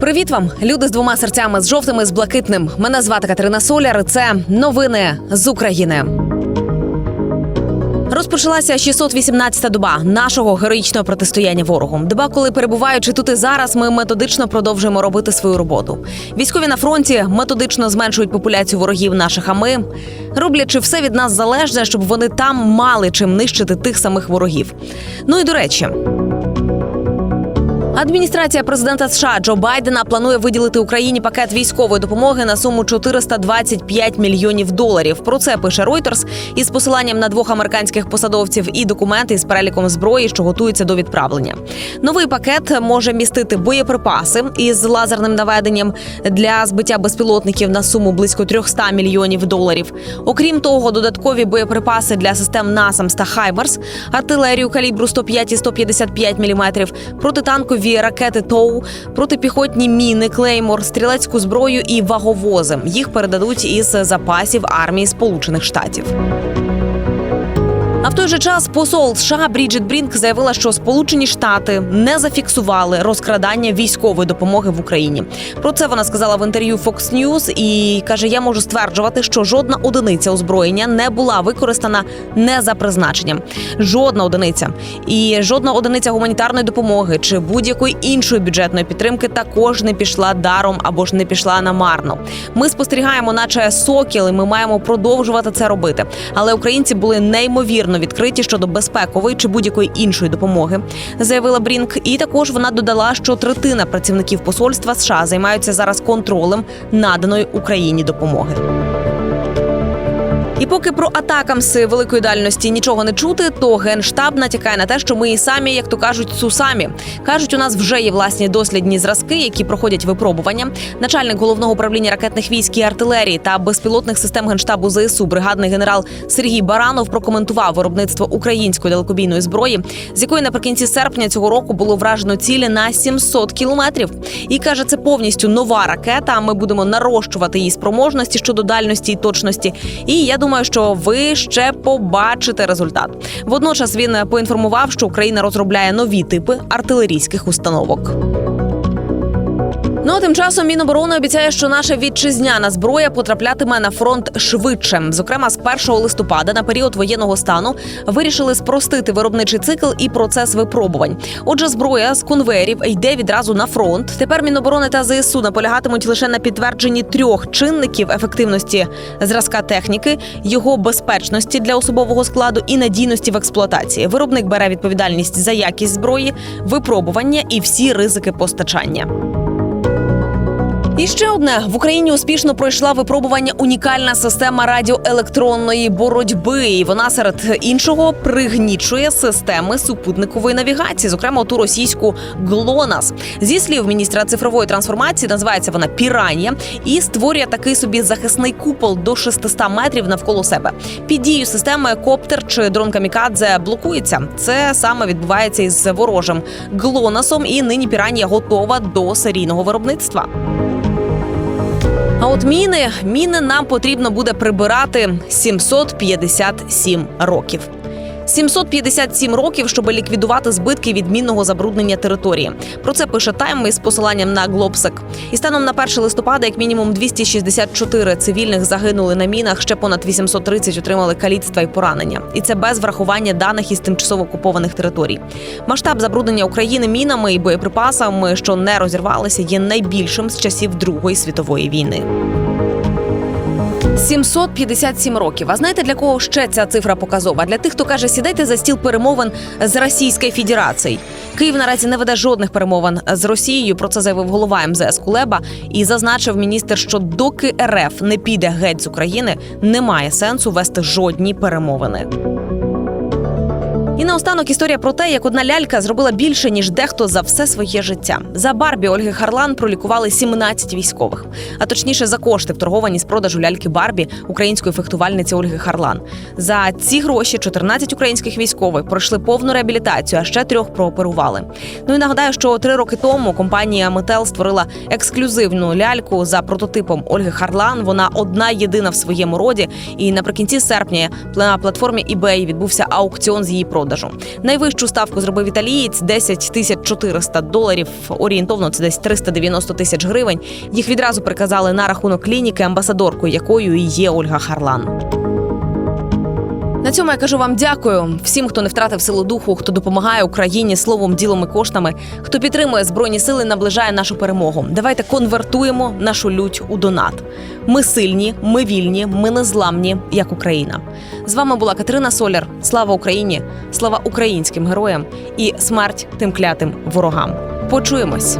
Привіт вам, люди з двома серцями, з жовтими, з блакитним. Мене звати Катерина Соляр. Це новини з України. Розпочалася 618-та доба нашого героїчного протистояння ворогу. Доба, коли перебуваючи тут і зараз, ми методично продовжуємо робити свою роботу. Військові на фронті методично зменшують популяцію ворогів наших. А ми роблячи все від нас залежне, щоб вони там мали чим нищити тих самих ворогів. Ну і до речі. Адміністрація президента США Джо Байдена планує виділити Україні пакет військової допомоги на суму 425 мільйонів доларів. Про це пише Reuters із посиланням на двох американських посадовців і документи з переліком зброї, що готуються до відправлення. Новий пакет може містити боєприпаси із лазерним наведенням для збиття безпілотників на суму близько 300 мільйонів доларів. Окрім того, додаткові боєприпаси для систем НАСАМС та Хаймерс, артилерію калібру 105 і 155 мм, протитанкові ракети ТОУ, протипіхотні міни, клеймор, стрілецьку зброю і ваговози. Їх передадуть із запасів армії Сполучених Штатів. А в той же час посол США Бріджит Брінк заявила, що Сполучені Штати не зафіксували розкрадання військової допомоги в Україні. Про це вона сказала в інтерв'ю Fox News і каже: Я можу стверджувати, що жодна одиниця озброєння не була використана не за призначенням. Жодна одиниця і жодна одиниця гуманітарної допомоги чи будь-якої іншої бюджетної підтримки також не пішла даром або ж не пішла намарно. Ми спостерігаємо, наче сокіл, і ми маємо продовжувати це робити. Але українці були неймовірно відкриті щодо безпекової чи будь-якої іншої допомоги, заявила Брінк. І також вона додала, що третина працівників посольства США займаються зараз контролем наданої Україні допомоги. І поки про атакамси великої дальності нічого не чути, то генштаб натякає на те, що ми і самі, як то кажуть, сусамі кажуть, у нас вже є власні дослідні зразки, які проходять випробування. Начальник головного управління ракетних військ і артилерії та безпілотних систем генштабу ЗСУ, бригадний генерал Сергій Баранов прокоментував виробництво української далекобійної зброї, з якої наприкінці серпня цього року було вражено цілі на 700 кілометрів. І каже, це повністю нова ракета. Ми будемо нарощувати її спроможності щодо дальності і точності. І я думаю, що ви ще побачите результат. Водночас він поінформував, що Україна розробляє нові типи артилерійських установок. Ну а тим часом Міноборони обіцяє, що наша вітчизняна зброя потраплятиме на фронт швидше. Зокрема, з 1 листопада на період воєнного стану вирішили спростити виробничий цикл і процес випробувань. Отже, зброя з конвеєрів йде відразу на фронт. Тепер Міноборони та ЗСУ наполягатимуть лише на підтвердженні трьох чинників ефективності зразка техніки, його безпечності для особового складу і надійності в експлуатації. Виробник бере відповідальність за якість зброї, випробування і всі ризики постачання. І ще одне в Україні успішно пройшла випробування унікальна система радіоелектронної боротьби. І вона серед іншого пригнічує системи супутникової навігації, зокрема ту російську ГЛОНАС. Зі слів міністра цифрової трансформації, називається вона Піранія і створює такий собі захисний купол до 600 метрів навколо себе. Під дією системи коптер чи дрон камікадзе блокується. Це саме відбувається із ворожим ГЛОНАСом, і нині Піранія готова до серійного виробництва. А от міни, міни нам потрібно буде прибирати 757 років. 757 років, щоб ліквідувати збитки від мінного забруднення території. Про це пише Тайм із посиланням на Глобсек. І станом на 1 листопада, як мінімум 264 цивільних загинули на мінах. Ще понад 830 отримали каліцтва і поранення. І це без врахування даних із тимчасово окупованих територій. Масштаб забруднення України мінами і боєприпасами, що не розірвалися, є найбільшим з часів Другої світової війни. 757 років. А знаєте для кого ще ця цифра показова? Для тих, хто каже, сідайте за стіл перемовин з Російською Федерацією. Київ наразі не веде жодних перемовин з Росією. Про це заявив голова МЗС Кулеба і зазначив міністр, що доки РФ не піде геть з України, немає сенсу вести жодні перемовини. І наостанок історія про те, як одна лялька зробила більше ніж дехто за все своє життя. За Барбі Ольги Харлан пролікували 17 військових, а точніше за кошти, вторговані з продажу ляльки Барбі української фехтувальниці Ольги Харлан. За ці гроші 14 українських військових пройшли повну реабілітацію, а ще трьох прооперували. Ну і нагадаю, що три роки тому компанія Метел створила ексклюзивну ляльку за прототипом Ольги Харлан. Вона одна єдина в своєму роді. І наприкінці серпня на платформі eBay відбувся аукціон з її продажу. Продажу. Найвищу ставку зробив італієць 10 тисяч 400 доларів. Орієнтовно це десь 390 тисяч гривень. Їх відразу приказали на рахунок клініки, амбасадоркою якою і є Ольга Харлан. На цьому я кажу вам дякую всім, хто не втратив силу духу, хто допомагає Україні словом, ділом і коштами, хто підтримує збройні сили, наближає нашу перемогу. Давайте конвертуємо нашу лють у донат. Ми сильні, ми вільні, ми незламні, як Україна. З вами була Катерина Соляр. Слава Україні! Слава українським героям і смерть тим клятим ворогам. Почуємось.